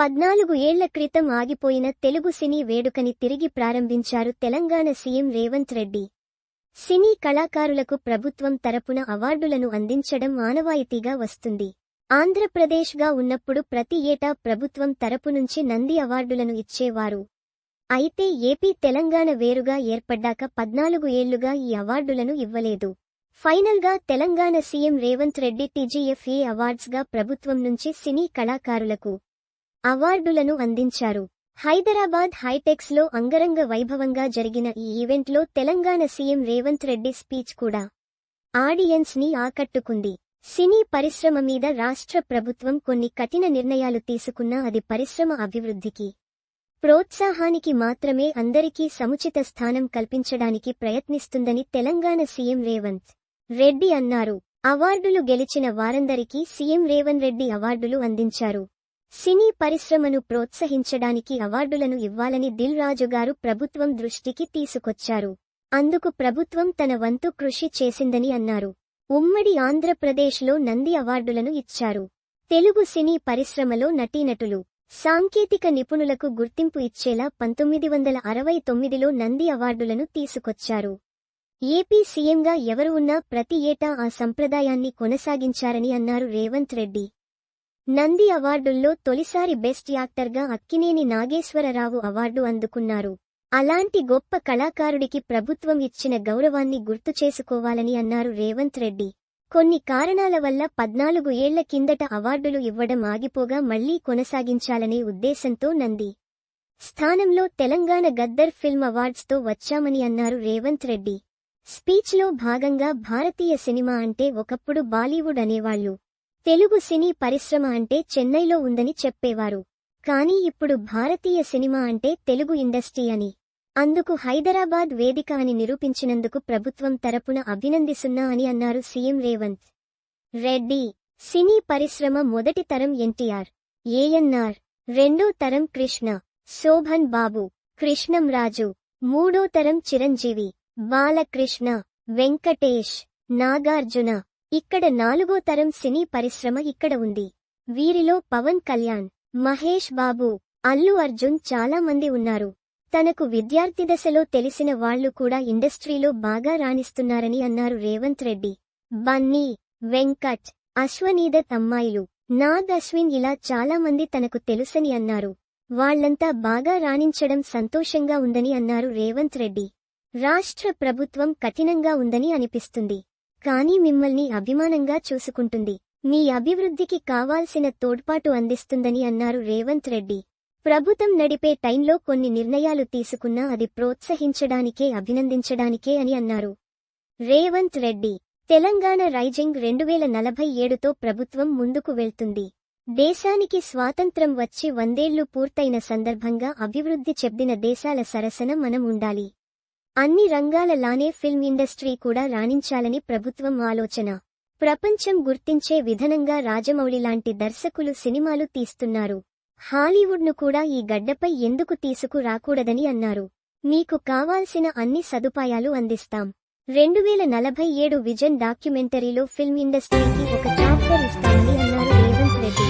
పద్నాలుగు ఏళ్ళ క్రితం ఆగిపోయిన తెలుగు సినీ వేడుకని తిరిగి ప్రారంభించారు తెలంగాణ సీఎం రేవంత్ రెడ్డి. సినీ కళాకారులకు ప్రభుత్వం తరపున అవార్డులను అందించడం ఆనవాయితీగా వస్తుంది. ఆంధ్రప్రదేశ్గా ఉన్నప్పుడు ప్రతి ఏటా ప్రభుత్వం తరపు నుంచి నంది అవార్డులను ఇచ్చేవారు. అయితే ఏపీ తెలంగాణ వేరుగా ఏర్పడ్డాక పద్నాలుగు ఏళ్ళుగా ఈ అవార్డులను ఇవ్వలేదు. ఫైనల్గా తెలంగాణ సీఎం రేవంత్ రెడ్డి టీజీఎఫ్ఏ అవార్డ్స్గా ప్రభుత్వం నుంచి సినీ కళాకారులకు అవార్డులను అందించారు. హైదరాబాద్ హైటెక్స్లో అంగరంగ వైభవంగా జరిగిన ఈ ఈవెంట్లో తెలంగాణ సీఎం రేవంత్ రెడ్డి స్పీచ్ కూడా ఆడియన్స్ని ఆకట్టుకుంది. సినీ పరిశ్రమ మీద రాష్ట్ర ప్రభుత్వం కొన్ని కఠిన నిర్ణయాలు తీసుకున్నా అది పరిశ్రమ అభివృద్ధికి ప్రోత్సాహానికి మాత్రమే అందరికీ సముచిత స్థానం కల్పించడానికి ప్రయత్నిస్తుందని తెలంగాణ సీఎం రేవంత్ రెడ్డి అన్నారు. అవార్డులు గెలిచిన వారందరికీ సీఎం రేవన్ రెడ్డి అవార్డులు అందించారు. సినీ పరిశ్రమను ప్రోత్సహించడానికి అవార్డులను ఇవ్వాలని దిల్ రాజు గారు ప్రభుత్వం దృష్టికి తీసుకొచ్చారు. అందుకు ప్రభుత్వం తన వంతు కృషి చేసిందని అన్నారు. ఉమ్మడి ఆంధ్రప్రదేశ్లో నంది అవార్డులను ఇచ్చారు. తెలుగు సినీ పరిశ్రమలో నటీనటులు సాంకేతిక నిపుణులకు గుర్తింపు ఇచ్చేలా పంతొమ్మిది వందల అరవై తొమ్మిదిలో నంది అవార్డులను తీసుకొచ్చారు. ఏపీ సీఎంగా ఎవరు ఉన్నా ప్రతి ఏటా ఆ సంప్రదాయాన్ని కొనసాగించారని అన్నారు రేవంత్ రెడ్డి. నంది అవార్డుల్లో తొలిసారి బెస్ట్ యాక్టర్గా అక్కినేని నాగేశ్వరరావు అవార్డు అందుకున్నారు. అలాంటి గొప్ప కళాకారుడికి ప్రభుత్వం ఇచ్చిన గౌరవాన్ని గుర్తు చేసుకోవాలని అన్నారు రేవంత్ రెడ్డి. కొన్ని కారణాల వల్ల పద్నాలుగు ఏళ్ళ కిందట అవార్డులు ఇవ్వడం ఆగిపోగా మళ్ళీ కొనసాగించాలనే ఉద్దేశంతో నంది స్థానంలో తెలంగాణ గద్దర్ ఫిల్మ్ అవార్డ్స్తో వచ్చామని అన్నారు రేవంత్ రెడ్డి. స్పీచ్లో భాగంగా భారతీయ సినిమా అంటే ఒకప్పుడు బాలీవుడ్ అనేవాళ్ళు తెలుగు సినీ పరిశ్రమ అంటే చెన్నైలో ఉందని చెప్పేవారు. కానీ ఇప్పుడు భారతీయ సినిమా అంటే తెలుగు ఇండస్ట్రీ అని. అందుకు హైదరాబాద్ వేదిక అని నిరూపించినందుకు ప్రభుత్వం తరపున అభినందిస్తున్నా అని అన్నారు సీఎం రేవంత్. రెడ్డి సినీ పరిశ్రమ మొదటి తరం ఎన్టీఆర్ ఏఎన్ఆర్ రెండో తరం కృష్ణ శోభన్ బాబు కృష్ణం రాజు మూడో తరం చిరంజీవి బాలకృష్ణ వెంకటేష్ నాగార్జున ఇక్కడ నాలుగో తరం సినీ పరిశ్రమ ఇక్కడ ఉంది. వీరిలో పవన్ కళ్యాణ్ మహేష్ బాబు అల్లు అర్జున్ చాలా మంది ఉన్నారు. తనకు విద్యార్థి దశలో తెలిసిన వాళ్ళు కూడా ఇండస్ట్రీలో బాగా రాణిస్తున్నారని అన్నారు రేవంత్ రెడ్డి. బన్నీ వెంకట్ అశ్వనీదత్ అమ్మాయిలు నాగ్ అశ్విన్ ఇలా చాలా మంది తనకు తెలుసని అన్నారు. వాళ్ళంతా బాగా రాణించడం సంతోషంగా ఉందని అన్నారు రేవంత్ రెడ్డి. రాష్ట్ర ప్రభుత్వం కఠినంగా ఉందని అనిపిస్తుంది. కానీ మిమ్మల్ని అభిమానంగా చూసుకుంటుంది. మీ అభివృద్ధికి కావాల్సిన తోడ్పాటు అందిస్తుందని అన్నారు రేవంత్ రెడ్డి. ప్రభుత్వం నడిపే టైంలో కొన్ని నిర్ణయాలు తీసుకున్నా అది ప్రోత్సహించడానికే అభినందించడానికే అని అన్నారు. రేవంత్ రెడ్డి తెలంగాణ రైజింగ్ రెండు వేల నలభై ఏడుతో ప్రభుత్వం ముందుకు వెళ్తుంది. దేశానికి స్వాతంత్రం వచ్చి వందేళ్ళు పూర్తయిన సందర్భంగా అభివృద్ధి చెందిన దేశాల సరసన మనం ఉండాలి. అన్ని రంగాలలానే ఫిల్మ్ ఇండస్ట్రీ కూడా రాణించాలని ప్రభుత్వం ఆలోచన. ప్రపంచం గుర్తించే విధనంగా రాజమౌళి లాంటి దర్శకులు సినిమాలు తీస్తున్నారు. హాలీవుడ్ను కూడా ఈ గడ్డపై ఎందుకు తీసుకురాకూడదని అన్నారు. మీకు కావాల్సిన అన్ని సదుపాయాలు అందిస్తాం. రెండు వేల నలభై ఏడు విజన్ డాక్యుమెంటరీలో ఫిల్మ్ ఇండస్ట్రీకి ఒక చాప్టర్ ఇస్తామని అన్నారు రేవంత్ రెడ్డి.